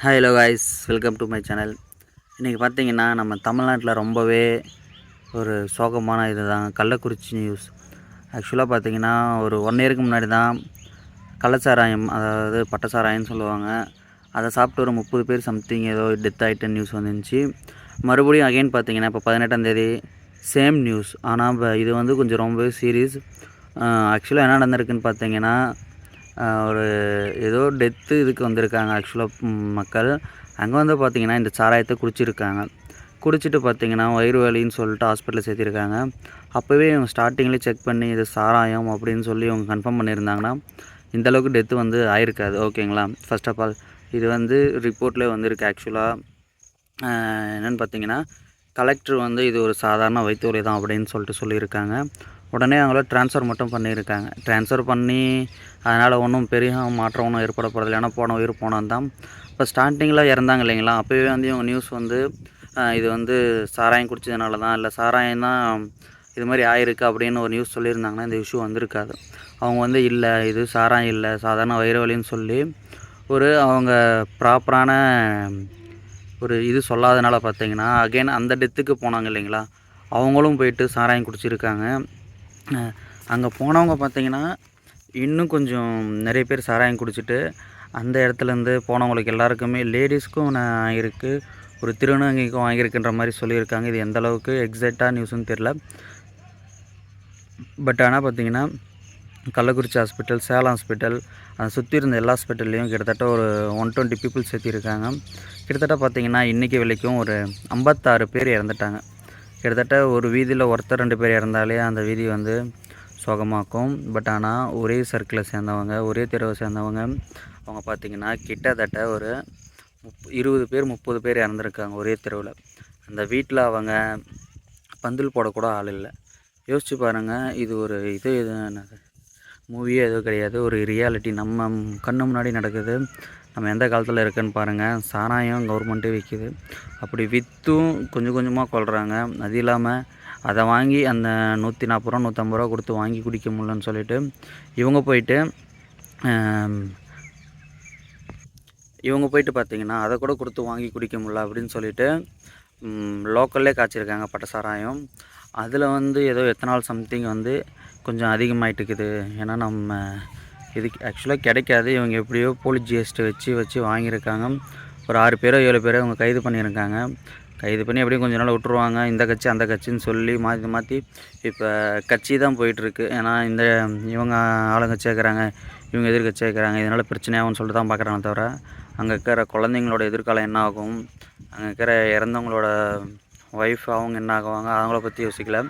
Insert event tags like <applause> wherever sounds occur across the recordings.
Hi hello guys welcome to my channel இன்றைக்கி பார்த்தீங்கன்னா நம்ம தமிழ்நாட்டில் ரொம்பவே ஒரு சோகமான இது தான் கள்ளக்குறிச்சி நியூஸ் ஆக்சுவலாக பார்த்தீங்கன்னா ஒரு ஒன் இயருக்கு முன்னாடி தான் கள்ளச்சாராயம் அதாவது பட்டசாராயம்னு சொல்லுவாங்க. அதை சாப்பிட்டு ஒரு முப்பது பேர் சம்திங் ஏதோ டெத் ஆகிட்ட நியூஸ் வந்துருந்துச்சு. மறுபடியும் அகைன் பார்த்தீங்கன்னா இப்போ பதினெட்டாந்தேதி சேம் நியூஸ் ஆனால் இப்போ இது வந்து கொஞ்சம் ரொம்பவே சீரியஸ் ஆக்சுவலாக என்ன நடந்திருக்குன்னு பார்த்தீங்கன்னா ஒரு ஏதோ டெத்து இதுக்கு வந்திருக்காங்க ஆக்சுவலாக மக்கள். அங்கே வந்து பார்த்திங்கன்னா இந்த சாராயத்தை குடிச்சிருக்காங்க. குடிச்சிட்டு பார்த்தீங்கன்னா வயிறு வலின்னு சொல்லிட்டு ஹாஸ்பிட்டலில் சேர்த்திருக்காங்க. அப்போவே இவங்க ஸ்டார்டிங்லேயே செக் பண்ணி இது சாராயம் அப்படின்னு சொல்லி இவங்க கன்ஃபார்ம் பண்ணியிருந்தாங்கன்னா இந்த அளவுக்கு டெத்து வந்து ஆயிருக்காது. ஓகேங்களா ஃபர்ஸ்ட் ஆஃப் ஆல் இது வந்து ரிப்போர்ட்லேயே வந்திருக்கு ஆக்சுவலாக என்னென்னு பார்த்தீங்கன்னா கலெக்டர் வந்து இது ஒரு சாதாரண வயிற்று தான் அப்படின்னு சொல்லிட்டு சொல்லியிருக்காங்க. உடனே அவங்கள ட்ரான்ஸ்ஃபர் மட்டும் பண்ணியிருக்காங்க. ட்ரான்ஸ்ஃபர் பண்ணி அதனால் ஒன்றும் பெரிய மாற்றம் ஒன்றும் ஏற்பட போகிறதில்ல ஏன்னா போன உயிர் போனது தான். இப்போ ஸ்டார்டிங்கில் இறந்தாங்க இல்லைங்களா? அப்போவே வந்து இவங்க நியூஸ் வந்து இது வந்து சாராயம் குடித்ததுனால தான் இல்லை சாராயம் தான் இது மாதிரி ஆயிருக்கு அப்படின்னு ஒரு நியூஸ் சொல்லியிருந்தாங்கன்னா இந்த இஷ்யூ வந்திருக்காது. அவங்க வந்து இல்லை இது சாராயம் இல்லை சாதாரண வயிறு வலின்னு சொல்லி ஒரு அவங்க ப்ராப்பரான ஒரு இது சொல்லாதனால பார்த்தீங்கன்னா அகைன் அந்த டெத்துக்கு போனாங்க இல்லைங்களா? அவங்களும் போயிட்டு சாராயம் குடிச்சிருக்காங்க. அங்கே போனவங்க பார்த்தீங்கன்னா இன்னும் கொஞ்சம் நிறைய பேர் சாராயம் குடிச்சிட்டு அந்த இடத்துலேருந்து போனவங்களுக்கு எல்லாருக்குமே லேடிஸ்க்கும் நான் இருக்குது ஒரு திருநங்கைக்கும் வாங்கியிருக்குன்ற மாதிரி சொல்லியிருக்காங்க. இது எந்த அளவுக்கு எக்ஸாக்டாக நியூஸ்னு தெரில பட் ஆனால் பார்த்தீங்கன்னா கள்ளக்குறிச்சி ஹாஸ்பிட்டல் சேலம் ஹாஸ்பிட்டல் அதை சுற்றி இருந்த எல்லா ஹாஸ்பிட்டல்லையும் கிட்டத்தட்ட ஒரு ஒன் டுவெண்ட்டி பீப்புள் சேர்த்திருக்காங்க. கிட்டத்தட்ட பார்த்தீங்கன்னா இன்றைக்கி விலைக்கும் ஒரு ஐம்பத்தாறு பேர் இறந்துட்டாங்க. கிட்டத்தட்ட ஒரு வீதியில் ஒருத்தர் ரெண்டு பேர் இறந்தாலே அந்த வீதி வந்து சோகமாக்கும். பட் ஆனால் ஒரே சர்க்கிளை சேர்ந்தவங்க ஒரே தெருவை சேர்ந்தவங்க அவங்க பார்த்திங்கன்னா கிட்டத்தட்ட ஒரு முப் இருபது பேர் முப்பது பேர் இறந்துருக்காங்க ஒரே தெருவில். அந்த வீட்டில் அவங்க பந்தல் போடக்கூட ஆள் இல்லை. யோசிச்சு பாருங்கள் இது ஒரு இது இது என்னது? மூவியே எதுவும் கிடையாது. ஒரு ரியாலிட்டி நம்ம கண்ணு முன்னாடி நடக்குது. நம்ம எந்த காலத்தில் இருக்குன்னு பாருங்கள் சாராயம் கவர்மெண்ட்டே விற்கிது அப்படி விற்றும் கொஞ்சம் கொஞ்சமாக கொள்கிறாங்க அது இல்லாமல் அதை வாங்கி அந்த நூற்றி நாற்பது ரூபா நூற்றம்பது ரூபா கொடுத்து வாங்கி குடிக்க முடியலன்னு சொல்லிட்டு இவங்க போயிட்டு இவங்க போயிட்டு பார்த்தீங்கன்னா அதை கூட கொடுத்து வாங்கி குடிக்க முடியல அப்படின்னு சொல்லிட்டு லோக்கல்லே காய்ச்சிருக்காங்க பட்ட சாராயம் அதில் வந்து ஏதோ எத்தனால் சம்திங் வந்து கொஞ்சம் அதிகமாயிட்டு இருக்குது ஏன்னா நம்ம இதுக்கு ஆக்சுவலாக கிடைக்காது. இவங்க எப்படியோ போலீஸ் ஜிஎஸ்டி வச்சு வச்சு வாங்கியிருக்காங்க. ஒரு ஆறு பேரோ ஏழு பேரோ இவங்க கைது பண்ணியிருக்காங்க. கைது பண்ணி எப்படியும் கொஞ்ச நாள் விட்ருவாங்க இந்த கட்சி அந்த கட்சின்னு சொல்லி மாற்றி மாற்றி இப்போ கட்சி தான் போயிட்டுருக்கு. ஏன்னா இந்த இவங்க ஆளுங்கட்சி இருக்கிறாங்க இவங்க எதிர்கட்சி இருக்கிறாங்க. இதனால் பிரச்சனையாகும்னு சொல்லிட்டு தான் பார்க்குறாங்க தவிர அங்கே இருக்கிற குழந்தைங்களோட எதிர்காலம் என்ன ஆகும்? அங்கே இருக்கிற இறந்தவங்களோட ஒய்ஃப் அவங்க என்ன ஆகுவாங்க? அவங்கள பற்றி யோசிக்கல.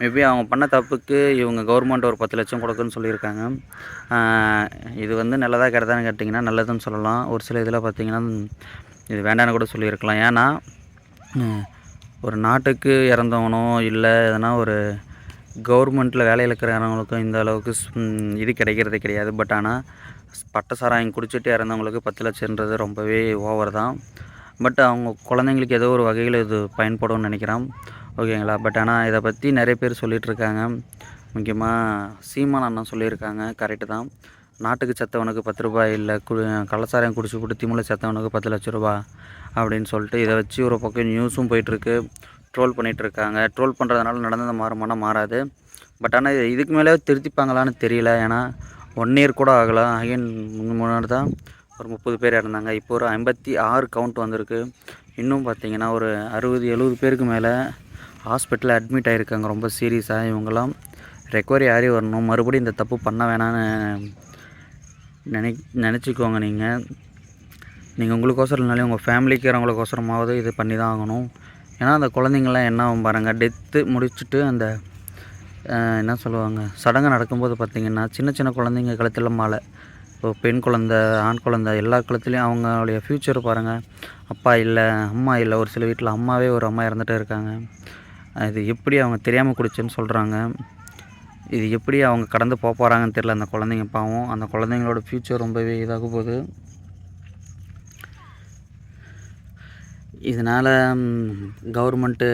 மேபி அவங்க பண்ண தப்புக்கு இவங்க கவர்மெண்ட் ஒரு பத்து லட்சம் கொடுக்குன்னு சொல்லியிருக்காங்க. இது வந்து நல்லதாக கெட்டதான்னு கேட்டிங்கன்னா நல்லதுன்னு சொல்லலாம். ஒரு சில இதில் பார்த்திங்கன்னா இது வேண்டான்னு கூட சொல்லியிருக்கலாம். ஏன்னா ஒரு நாட்டுக்கு இறந்தவனோ இல்லை எதனா ஒரு கவர்மெண்ட்டில் வேலையில் இருக்கிறவங்களுக்கும் இந்த அளவுக்கு ஸ்- இது கிடைக்கிறது கிடையாது. பட் ஆனால் பட்ட சாராயம் குடிச்சிட்டு இறந்தவங்களுக்கு பத்து லட்சம்ன்றது ரொம்பவே ஓவர் தான். பட் அவங்க குழந்தைங்களுக்கு ஏதோ ஒரு வகையில் இது பயன்படும்னு நினைக்கிறேன். ஓகேங்களா? பட் ஆனால் இதை பற்றி நிறைய பேர் சொல்லிகிட்ருக்காங்க முக்கியமாக சீமான் அண்ணன் சொல்லியிருக்காங்க. கரெக்டு தான். நாட்டுக்கு செத்தவனுக்கு பத்து ரூபாய் இல்லை கு கள்ளச்சாராயம் குடிச்சு போட்டு திமுல செத்தவனுக்கு பத்து லட்ச ரூபா அப்படின்னு சொல்லிட்டு இதை வச்சு ஒரு பக்கம் நியூஸும் போயிட்டுருக்கு ட்ரோல் பண்ணிகிட்ருக்காங்க ட்ரோல் பண்ணுறதுனால நடந்தது மாறுமானா மாறாது. பட் ஆனால் இதுக்கு மேலே திருத்திப்பாங்களான்னு தெரியல. ஏன்னா ஒன் இயர் கூட ஆகலாம் அகைன் முன்னாடி தான் ஒரு முப்பது பேர் இறந்தாங்க. இப்போ ஒரு ஐம்பத்தி ஆறு கவுண்ட் வந்திருக்கு. இன்னும் பார்த்தீங்கன்னா ஒரு அறுபது எழுபது பேருக்கு மேலே ஹாஸ்பிட்டலில் அட்மிட் ஆகிருக்காங்க ரொம்ப சீரியஸாக இவங்கெல்லாம் ரெக்கவரி ஆறி வரணும். மறுபடியும் இந்த தப்பு பண்ண வேணான்னு நினை நினச்சிக்கோங்க நீங்கள் நீங்கள் உங்களுக்கோசரம் இல்லைனாலே உங்கள் ஃபேமிலிக்கு இருக்கிறவங்களுக்கோசரமாவது இது பண்ணி தான் ஆகணும். ஏன்னா அந்த குழந்தைங்களாம் என்ன ஆகும் பாருங்கள் டெத்து முடிச்சுட்டு அந்த என்ன சொல்லுவாங்க? சடங்கு நடக்கும்போது பார்த்திங்கன்னா சின்ன சின்ன குழந்தைங்க கழுத்தில் மாலை இப்போ பெண் குழந்த ஆண் குழந்த எல்லா கழுத்துலேயும் அவங்களுடைய ஃப்யூச்சர் பாருங்கள் அப்பா இல்லை அம்மா இல்லை. ஒரு சில வீட்டில் அம்மாவே ஒரு அம்மா இறந்துட்டு இருக்காங்க. இது எப்படி அவங்க தெரியாமல் குடிச்சேன்னு சொல்கிறாங்க இது எப்படி அவங்க கடந்து போக போகிறாங்கன்னு தெரில அந்த குழந்தைங்க பாவம். அந்த குழந்தைங்களோட ஃப்யூச்சர் ரொம்பவே இதாக போகுது. இதனால் கவர்மெண்ட்டு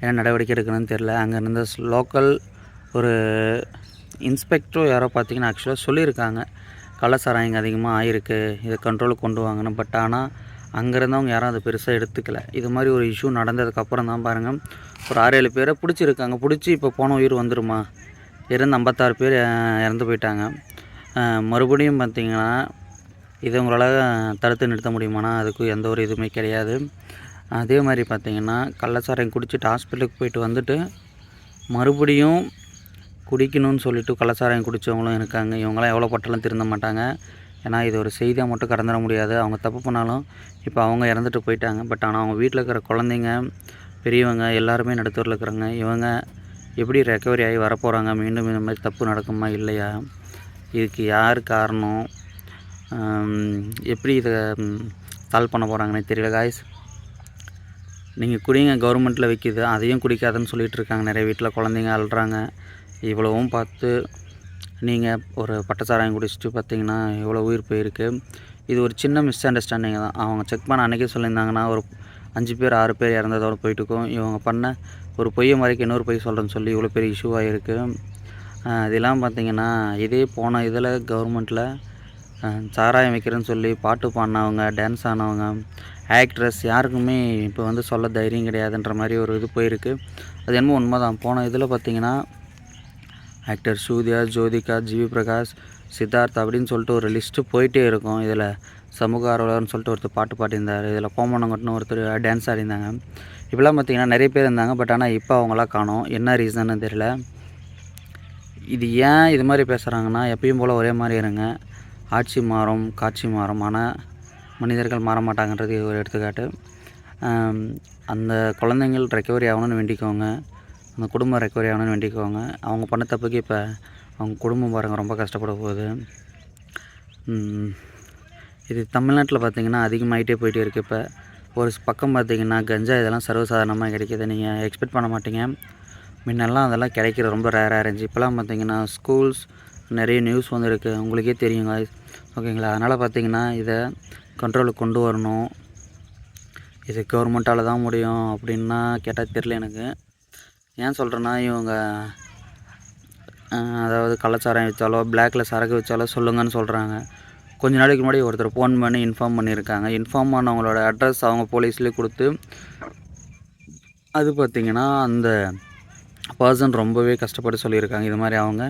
என்ன நடவடிக்கை எடுக்கணும்னு தெரில அங்கே இருந்த லோக்கல் ஒரு இன்ஸ்பெக்டரோ யாரோ பார்த்தீங்கன்னா ஆக்சுவலாக சொல்லியிருக்காங்க. கள்ளச்சாராயம் இங்கே அதிகமாக ஆயிருக்கு. இதை கண்ட்ரோலுக்கு கொண்டு வாங்கணும். பட் ஆனால் அங்கேருந்து அவங்க யாரும் அதை பெருசாக எடுத்துக்கல. இது மாதிரி ஒரு இஷ்யூ நடந்ததுக்கப்புறம் தான் பாருங்கள் ஒரு ஆறு ஏழு பேரை பிடிச்சிருக்காங்க. பிடிச்சி இப்போ போன உயிர் வந்துருமா? இறந்து ஐம்பத்தாறு பேர் இறந்து போயிட்டாங்க. மறுபடியும் பார்த்திங்கன்னா இதை உங்களால் தடுத்து நிறுத்த முடியுமானா அதுக்கு எந்த ஒரு இதுவுமே கிடையாது. அதே மாதிரி பார்த்திங்கன்னா கள்ளச்சாராயம் குடிச்சிட்டு ஹாஸ்பிட்டலுக்கு போயிட்டு வந்துட்டு மறுபடியும் குடிக்கணும்னு சொல்லிவிட்டு கள்ளச்சாராயம் குடித்தவங்களும் இருக்காங்க. இவங்களாம் எவ்வளோ பட்டாலும் திருந்த மாட்டாங்க. ஏன்னா இது ஒரு செய்தியாக மட்டும் கடந்துட முடியாது. அவங்க தப்பு பண்ணாலும் இப்போ அவங்க இறந்துட்டு போயிட்டாங்க. பட் ஆனால் அவங்க வீட்டில் இருக்கிற குழந்தைங்க பெரியவங்க எல்லாருமே நடுத்தூரில் இருக்கிறாங்க. இவங்க எப்படி ரெக்கவரி ஆகி வரப்போகிறாங்க மீண்டும் இந்த மாதிரி தப்பு நடக்குமா? இல்லையா? இதுக்கு யார் காரணம்? எப்படி இதை சால்வ் பண்ண போகிறாங்கன்னு தெரியல காய்ஸ் நீங்கள் குடிங்க கவர்மெண்ட்டில் விற்கிது அதையும் குடிக்காதுன்னு சொல்லிகிட்டு இருக்காங்க. நிறைய வீட்டில் குழந்தைங்க அழுறாங்க. இவ்வளவும் பார்த்து நீங்கள் ஒரு பட்டச்சாராயம் குடிச்சிட்டு பார்த்தீங்கன்னா எவ்வளோ உயிர் போயிருக்கு. இது ஒரு சின்ன மிஸ் அண்டர்ஸ்டாண்டிங் தான். அவங்க செக் பண்ண அன்றைக்கே சொல்லியிருந்தாங்கன்னா ஒரு அஞ்சு பேர் ஆறு பேர் இறந்ததோட போயிட்டுருக்கோம். இவங்க பண்ண ஒரு பொய்யை மறைக்க இன்னொரு பொய் சொல்கிறேன்னு சொல்லி இவ்வளோ பெரிய இஷ்யூவாக இருக்குது இதெல்லாம் பார்த்தீங்கன்னா இதே போன இதில் கவர்மெண்ட்டில் சாராயம் வைக்கிறேன்னு சொல்லி பாட்டு பாடினவங்க டான்ஸ் ஆனவங்க ஆக்ட்ரஸ் யாருக்குமே இப்போ வந்து சொல்ல தைரியம் கிடையாதுன்ற மாதிரி ஒரு இது போயிருக்கு. அது என்னமோ உண்மை தான் போன இதில் பார்த்தீங்கன்னா ஆக்டர் சூர்யா ஜோதிகா ஜிவி பிரகாஷ் சித்தார்த் அப்படின்னு சொல்லிட்டு ஒரு லிஸ்ட்டு போயிட்டே இருக்கும். இதில் சமூக ஆர்வலர்னு சொல்லிட்டு ஒருத்தர் பாட்டு பாடியிருந்தார். இதில் கோமனங்கட்னு ஒருத்தர் டான்ஸ் ஆடிருந்தாங்க இப்போலாம் பார்த்தீங்கன்னா நிறைய பேர் இருந்தாங்க. பட் ஆனால் இப்போ அவங்களாம் காணும். என்ன ரீசன்னு தெரியல. இது ஏன் இது மாதிரி பேசுகிறாங்கன்னா எப்பயும் போல் ஒரே மாதிரி இருங்க. ஆட்சி மாறும் காட்சி மாறும். ஆனால் மனிதர்கள் மாற மாட்டாங்கன்றது ஒரு எடுத்துக்காட்டு. அந்த குழந்தைங்கள் ரெக்கவரி ஆகணும்னு வேண்டிக்கோங்க. அந்த குடும்பம் ரெக்கவரி ஆகணும்னு வேண்டிக்கோங்க. அவங்க பண்ண தப்புக்கு இப்போ அவங்க குடும்பம் பாருங்கள் ரொம்ப கஷ்டப்பட போகுது. இது தமிழ்நாட்டில் பார்த்தீங்கன்னா அதிகமாகிட்டே போயிட்டே இருக்குது இப்போ. ஒரு பக்கம் பார்த்திங்கன்னா கஞ்சா இதெல்லாம் சர்வசாதாரணமாக கிடைக்கிது. நீங்கள் எக்ஸ்பெக்ட் பண்ண மாட்டீங்க. முன்னெல்லாம் அதெல்லாம் கிடைக்கிறது ரொம்ப ரேராக இருந்துச்சு. இப்போலாம் பார்த்திங்கன்னா ஸ்கூல்ஸ் நிறைய நியூஸ் வந்துருக்கு. உங்களுக்கே தெரியுங்க ஓகேங்களா? அதனால் பார்த்தீங்கன்னா இதை கண்ட்ரோலுக்கு கொண்டு வரணும். இது கவர்மெண்ட்டால் தான் முடியும் அப்படின்னா கேட்டால் தெரில எனக்கு. ஏன் சொல்கிறேன்னா இவங்க அதாவது கலாச்சாரம் வச்சாலோ பிளாக்கில் சரக்கு வச்சாலோ சொல்லுங்கன்னு சொல்கிறாங்க கொஞ்ச நாளைக்கு முன்னாடி ஒருத்தர் ஃபோன் பண்ணி இன்ஃபார்ம் பண்ணியிருக்காங்க. இன்ஃபார்ம் பண்ணவங்களோட அட்ரஸ் அவங்க போலீஸ்லேயே கொடுத்து அது பார்த்திங்கன்னா அந்த பர்சன் ரொம்பவே கஷ்டப்பட்டு சொல்லியிருக்காங்க. இது மாதிரி அவங்க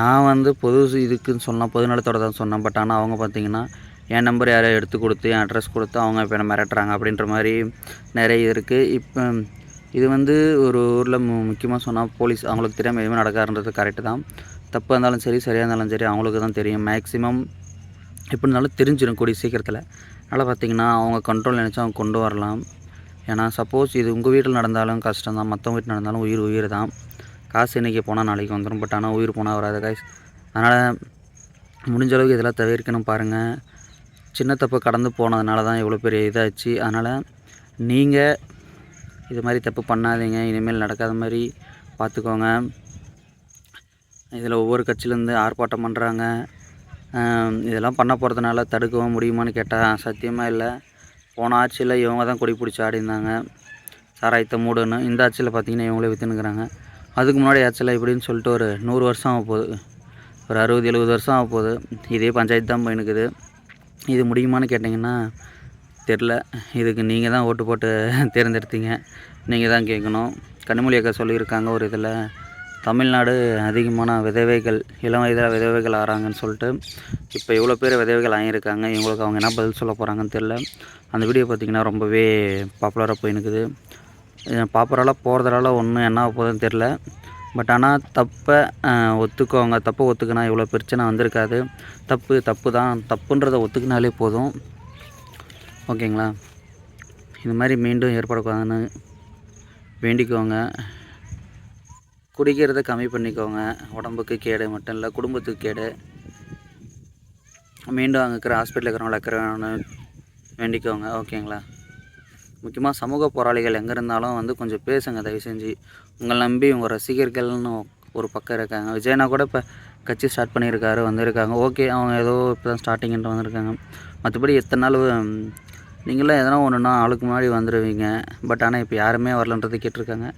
நான் வந்து பொது இதுக்குன்னு சொன்னேன் பொது நலத்தோட தான் சொன்னேன். பட் ஆனால் அவங்க பார்த்திங்கன்னா என் நம்பர் யாரையோ எடுத்து கொடுத்து என் அட்ரஸ் கொடுத்து அவங்க இப்போ என்ன மிரட்டுறாங்க அப்படின்ற மாதிரி நிறைய இருக்குது இப்போ இது வந்து ஒரு ஊரில் மு முக்கியமாக சொன்னால் போலீஸ் அவங்களுக்கு தெரியாமல் எதுவுமே நடக்காதுன்றது கரெக்டு தான். தப்பாக இருந்தாலும் சரி சரியாக இருந்தாலும் சரி அவங்களுக்கு தான் தெரியும். மேக்ஸிமம் எப்படி இருந்தாலும் தெரிஞ்சிடும் கூடிய சீக்கிரத்தில். அதனால் பார்த்தீங்கன்னா அவங்க கண்ட்ரோல் நினச்சா அவங்க கொண்டு வரலாம். ஏன்னா சப்போஸ் இது உங்கள் வீட்டில் நடந்தாலும் கஷ்டம் தான். மற்றவங்க வீட்டில் நடந்தாலும் உயிர் உயிர் தான். காசு இன்றைக்கி போனால் நாளைக்கு வந்துடும் பட் ஆனால் உயிர் போனால் வராது காய்ஸ் அதனால் முடிஞ்ச அளவுக்கு இதெல்லாம் தவிர்க்கணும் பாருங்கள் சின்ன தப்பு கடந்து போனதுனால தான் இவ்வளோ பெரிய இதாச்சு. அதனால் நீங்கள் இது மாதிரி தப்பு பண்ணாதீங்க. இனிமேல் நடக்காத மாதிரி பார்த்துக்கோங்க. இதில் ஒவ்வொரு கட்சியிலேருந்து ஆர்ப்பாட்டம் பண்ணுறாங்க. இதெல்லாம் பண்ண போகிறதுனால தடுக்கவும் முடியுமான்னு கேட்டால் சத்தியமாக இல்லை. போன ஆட்சியில் இவங்க தான் கொடி பிடிச்சி ஆடிருந்தாங்க சாராயத்தை மூடுன்னு இந்த ஆட்சியில் பார்த்தீங்கன்னா இவங்களே விற்றுனுக்குறாங்க அதுக்கு முன்னாடி ஆட்சியில் இப்படின்னு சொல்லிட்டு ஒரு நூறு வருஷம் ஆக போகுது. ஒரு அறுபது எழுபது வருஷம் ஆக போகுது. இதே பஞ்சாயத்து தான் போயினுக்குது இது முடியுமான்னு கேட்டிங்கன்னா தெரில இதுக்கு நீங்கள் தான் ஓட்டு போட்டு <laughs> தேர்ந்தெடுத்தீங்க. நீங்கள் தான் கேட்கணும் கனிமொழி அக்கா சொல்லியிருக்காங்க ஒரு இதில். தமிழ்நாடு அதிகமான விதவைகள் இளம் வயதில் விதவைகள் ஆகிறாங்கன்னு சொல்லிட்டு இப்போ இவ்வளோ பேர் விதவைகள் ஆகியிருக்காங்க. இவங்களுக்கு அவங்க என்ன பதில் சொல்ல போகிறாங்கன்னு தெரில அந்த வீடியோ பார்த்திங்கன்னா ரொம்பவே பாப்புலராக போயினுக்குது பாப்புலராக போகிறதுனால ஒன்றும் என்ன போகுதுன்னு தெரில பட் ஆனால் தப்பை ஒத்துக்கோங்க. தப்பை ஒத்துக்கினா இவ்வளோ பிரச்சனை வந்திருக்காது. தப்பு தப்பு தான் தப்புன்றதை ஒத்துக்கினாலே போதும். ஓகேங்களா? இந்த மாதிரி மீண்டும் ஏற்படக்கூடாதுன்னு வேண்டிக்கோங்க. குடிக்கிறத கம்மி பண்ணிக்கோங்க. உடம்புக்கு கேடு மட்டும் இல்லை குடும்பத்துக்கு கேடு. மீண்டும் அங்கே இருக்கிற ஹாஸ்பிட்டலில் இருக்கிறவங்கள இருக்கிறவனு வேண்டிக்கோங்க. ஓகேங்களா? முக்கியமாக சமூக போராளிகள் எங்கே இருந்தாலும் வந்து கொஞ்சம் பேசுங்க தயவு செஞ்சு. உங்களை நம்பி உங்கள் ரசிகர்கள்னு ஒரு பக்கம் இருக்காங்க. விஜயனா கூட இப்போ கட்சி ஸ்டார்ட் பண்ணியிருக்காரு வந்திருக்காங்க. ஓகே அவங்க ஏதோ இப்போ தான் ஸ்டார்டிங்கிட்ட வந்திருக்காங்க. மற்றபடி எத்தனை நாள் நீங்களாம் எதனா ஒன்றுனா ஆளுக்கு முன்னாடி வந்துடுவீங்க பட் ஆனால் இப்போ யாருமே வரலன்றது கேட்டிருக்காங்க.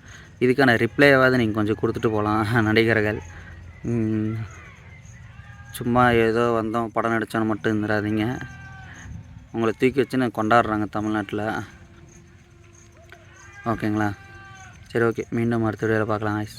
இதுக்கான ரிப்ளையாவது நீங்கள் கொஞ்சம் கொடுத்துட்டு போகலாம் <laughs> நடிகர்கள். சும்மா ஏதோ வந்தோம் படம் நடித்தோன்னு மட்டும் இருந்துடாதீங்க உங்களை தூக்கி வச்சுன்னு கொண்டாடுறாங்க தமிழ்நாட்டில். ஓகேங்களா? சரி ஓகே. மீண்டும் அடுத்த வீடியோவில் பார்க்கலாம் guys.